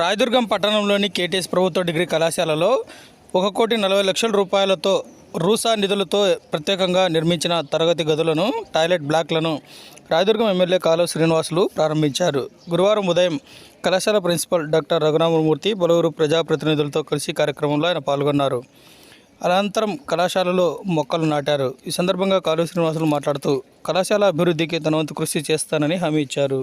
రాయదుర్గం పట్టణంలోని కేటీఎస్ ప్రభుత్వ డిగ్రీ కళాశాలలో ఒక కోటి నలభై లక్షల రూపాయలతో రూసా నిధులతో ప్రత్యేకంగా నిర్మించిన తరగతి గదులను టాయిలెట్ బ్లాక్లను రాయదుర్గం ఎమ్మెల్యే కాలువ శ్రీనివాసులు ప్రారంభించారు. గురువారం ఉదయం కళాశాల ప్రిన్సిపల్ డాక్టర్ రఘురామమూర్తి పలువురు ప్రజాప్రతినిధులతో కలిసి కార్యక్రమంలో ఆయన పాల్గొన్నారు. అనంతరం కళాశాలలో మొక్కలు నాటారు. ఈ సందర్భంగా కాలువ శ్రీనివాసులు మాట్లాడుతూ కళాశాల అభివృద్ధికి తన వంతు కృషి చేస్తానని హామీ ఇచ్చారు.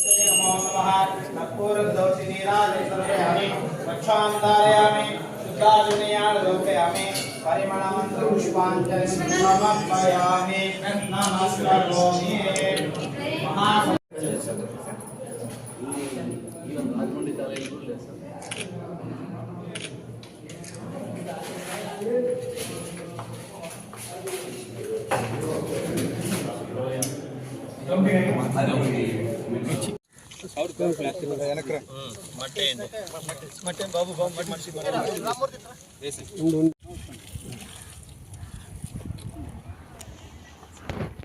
नमोत्महार नक्पूरं दोषि नीराजसर्वे हमें वक्षां धारयामि। शुद्धाजुनीयान् लोकयामि। परिमळमन्त्रपुष्पाञ्जलि समर्पयामि नमस्करोमि Okay. I don't మట్టి మట్టి బాబు బాబు మట్టి మనిషి.